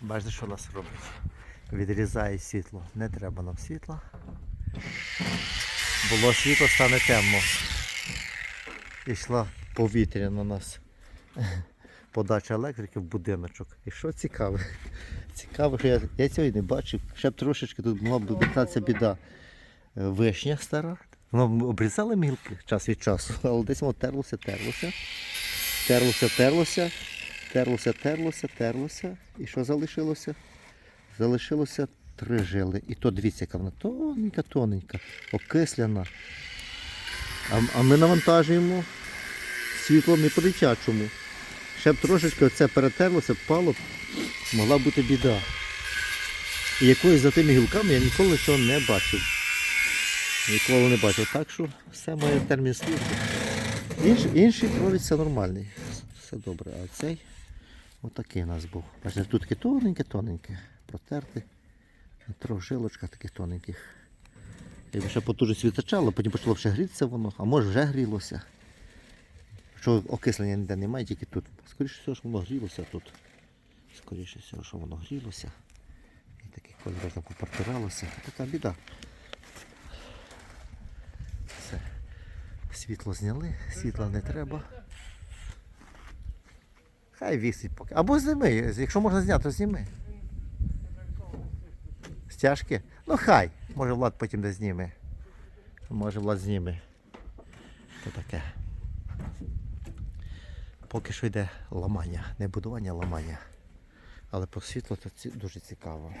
Бачите, що нас робить? Відрізає світло. Не треба нам світла. Було світло, стане темно. Ішла повітря на нас. Подача електрики в будиночок. І що цікаве? Цікаво, що я, я цього і не бачив. Ще б трошечки тут могла б вертатися біда. Вишня стара. Воно обрізали мілки час від часу, але десь воно терлося, терлося. Терлося, терлося, терлося, терлося, терлося. І що залишилося? Залишилося три жили. І то дивіться, яка вона тоненька, тоненька, окисляна. А, а ми навантажуємо світло не по-дитячому. Ще б трошечки оце перетерлося, впало, могла бути біда. І якоюсь за тими гілками я ніколи цього не бачив. Ніколи не бачив. Так що все має термін служби. Інш, інший провід все нормальний. Все добре. А цей отакий у нас був. Бачите, тут таке тоненьке-тоненьке. Протерти. На Трьох жилочках таких тоненьких. Якби ще потужність відтачало, потім почало вже грітися воно, а може вже грілося. Що окислення ніде немає, тільки тут. Скоріше всього, що воно грілося тут. Скоріше всього, що воно грілося. І таких кольорів там попартиралося. Така біда. Все. Світло зняли, світла не треба. Хай вісить поки. Або зими, якщо можна зняти, то зніми. Стяжки? Ну хай. Може Влад потім не зніме. Може Влад зніме. То таке. Поки що йде ламання. Не будування, а ламання. Але по світлу це дуже цікаво.